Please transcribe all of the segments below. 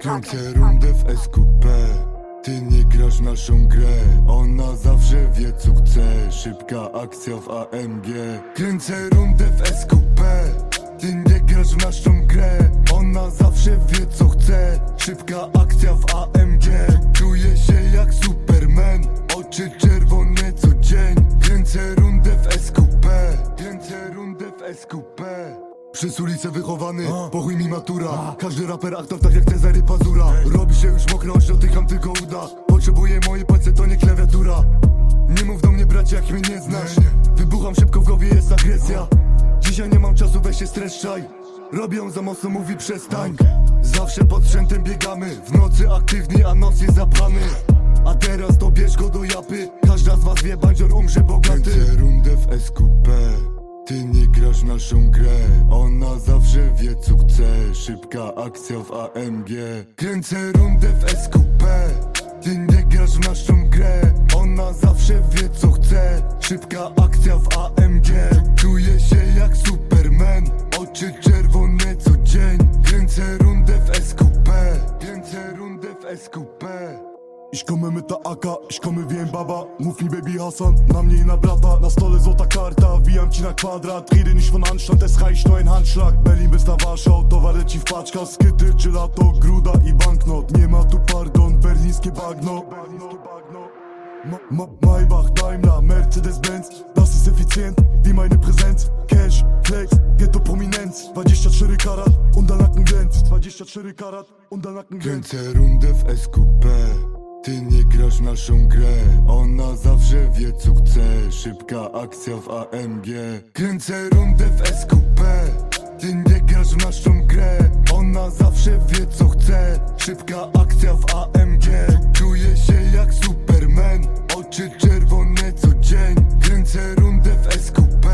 Kręcę rundę w SQP Ty nie grasz naszą grę. Ona zawsze wie co chce. Szybka akcja w AMG Kręcę rundę w SQP Ty nie grasz w naszą grę. Ona zawsze wie co chce. Szybka akcja w AMG Czuję się jak Superman. Oczy czerwone co dzień. Kręcę rundę w SQP Kręcę rundę w SQP przez ulicę wychowany, po chuj mi matura. Każdy raper aktor tak jak Cezary Pazura. Robi się już mokro, oddycham tylko uda. Potrzebuję mojej palce, to nie klawiatura. Nie mów do mnie bracie, jak mnie nie znasz. Wybucham szybko w głowie, jest agresja. Dzisiaj nie mam czasu, weź się streszczaj. Robią za mocno, mówi przestań. Zawsze pod sprzętem biegamy. W nocy aktywni, a noc jest zapany. A teraz to bierz go do japy. Każda z was wie, bandzior umrze bogaty w naszą grę, ona zawsze wie co chce. Szybka akcja w AMG Kręcę rundę w SQP Ty nie grasz w naszą grę, ona zawsze wie co chce. Szybka akcja w AMG Czuję się jak Superman. Oczy czerwone Ich komme mit der AK, ich komme wie ein Baba. Mów mi Baby Hassan, na mnie i na brata. Na stole złota karta, wijam ci na kwadrat. Rede nicht von Anstand, es reicht nur ein Handschlag. Berlin bis na Warschau, towar leci w paczkach Skyty czy lato, gruda i banknot. Nie ma tu pardon, berlińskie bagno. Ma, ma, Maybach, Daimler, Mercedes-Benz. Das ist effizient, wie meine Präsenz. Cash, Flex, Ghetto Prominenz. 24 karat und der Nacken glänzt. 24 karat und der Nacken glänzt. Kręcę rundę w Ty nie grasz naszą grę. Ona zawsze wie co chce. Szybka akcja w AMG Kręcę rundę w SQP Ty nie grasz w naszą grę. Ona zawsze wie co chce. Szybka akcja w AMG Czuję się jak Superman. Oczy czerwone co dzień. Kręcę rundę w SQP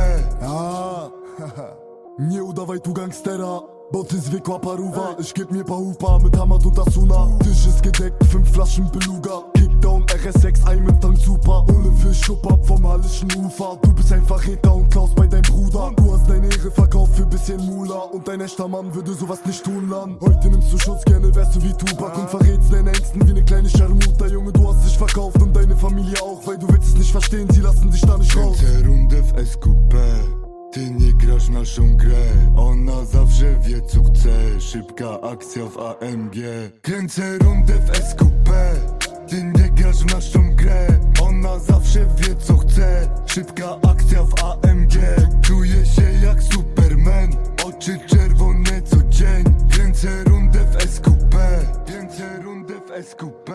nie udawaj tu gangstera Bo ty zwykła paruwa geb mir paar Hupa mit Hammer und Asuna Tisch ist gedeckt, fünf Flaschen Beluga. Kickdown, RS6, ein mit Tank super Ohne Fisch, ab vom hallischen Ufer Du bist ein Verräter und klaust bei deinem Bruder. Du hast deine Ehre verkauft für bisschen Mula. Und ein echter Mann würde sowas nicht tun, Lan. Heute nimmst du Schutz, gerne wärst du wie Tupac Und verrätst deine Ängsten wie eine kleine Scharmuta. Junge, du hast dich verkauft und deine Familie auch Weil du willst es nicht verstehen, sie lassen dich da nicht raus. W SQP Ty nie grasz naszą grę. Ona zawsze wie co chce. Szybka akcja w AMG Kręcę rundę w SQP Ty nie grasz w naszą grę. Ona zawsze wie co chce. Szybka akcja w AMG Czuję się jak Superman. Oczy czerwone co dzień. Kręcę rundę w SQP Kręcę rundę w SQP